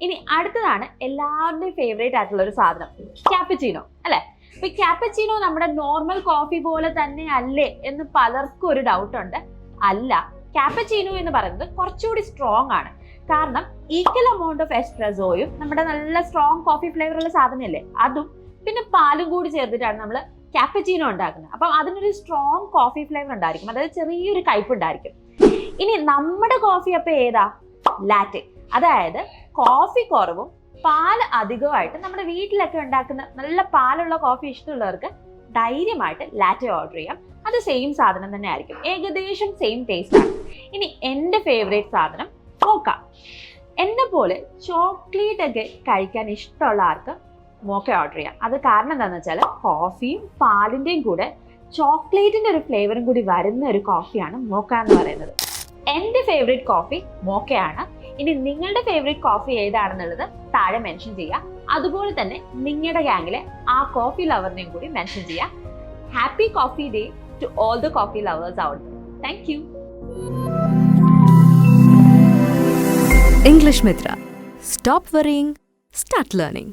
ഇനി അടുത്തതാണ് എല്ലാവരുടെയും ഫേവറേറ്റ് ആയിട്ടുള്ള ഒരു സാധനം ക്യാപ്പച്ചീനോ അല്ലെ? അപ്പൊ ക്യാപ്പച്ചീനോ നമ്മുടെ നോർമൽ കോഫി പോലെ തന്നെ അല്ലേ എന്ന് പലർക്കും ഒരു ഡൗട്ട് ഉണ്ട്. അല്ല ക്യാപ്പച്ചീനോ എന്ന് പറയുന്നത് കുറച്ചുകൂടി സ്ട്രോങ് ആണ്. കാരണം ഈക്വൽ എമൗണ്ട് ഓഫ് എസ്പ്രസോയും നമ്മുടെ നല്ല സ്ട്രോങ് കോഫി ഫ്ലേവറുള്ള സാധനമല്ലേ? അതും പിന്നെ പാലും കൂടി ചേർത്തിട്ടാണ് നമ്മൾ ക്യാപ്പച്ചീനോ ഉണ്ടാക്കുന്നത്. അപ്പം അതിനൊരു സ്ട്രോങ് കോഫി ഫ്ലേവർ ഉണ്ടായിരിക്കും. അതായത് ചെറിയൊരു കയ്പ് ഉണ്ടായിരിക്കും. ഇനി നമ്മുടെ കോഫി അപ്പം ഏതാ? ലാറ്റെ അതായത് കോഫി കുറവും പാൽ അധികമായിട്ട് നമ്മുടെ വീട്ടിലൊക്കെ ഉണ്ടാക്കുന്ന നല്ല പാലുള്ള കോഫി ഇഷ്ടമുള്ളവർക്ക് ധൈര്യമായിട്ട് ലാറ്റെ ഓർഡർ ചെയ്യാം. അത് സെയിം സാധനം തന്നെ ആയിരിക്കും. ഏകദേശം സെയിം ടേസ്റ്റ് ആണ്. ഇനി എന്റെ ഫേവറേറ്റ് സാധനം മോക്ക എന്നെ പോലെ ചോക്ലേറ്റ് ഒക്കെ കഴിക്കാൻ ഇഷ്ടമുള്ള ആർക്ക് മോക്ക ഓർഡർ ചെയ്യാം. അത് കാരണം എന്താണെന്ന് വെച്ചാൽ കോഫിയും പാലിന്റെയും കൂടെ ചോക്ലേറ്റിന്റെ ഒരു ഫ്ലേവറും കൂടി വരുന്ന ഒരു കോഫിയാണ് മോക്ക എന്ന് പറയുന്നത്. എന്റെ ഫേവറേറ്റ് കോഫി മോക്കയാണ് ഇനി നിങ്ങളുടെ ഫേവറേറ്റ് കോഫി ഏതാണെന്നുള്ളത് താഴെ മെൻഷൻ ചെയ്യുക അതുപോലെ തന്നെ നിങ്ങളുടെ ഗ്യാങ്ങിലെ ആ കോഫി ലവറിനെയും കൂടി മെൻഷൻ ചെയ്യുക happy coffee day to all the coffee lovers out thank you English Mitra. Stop worrying, start learning.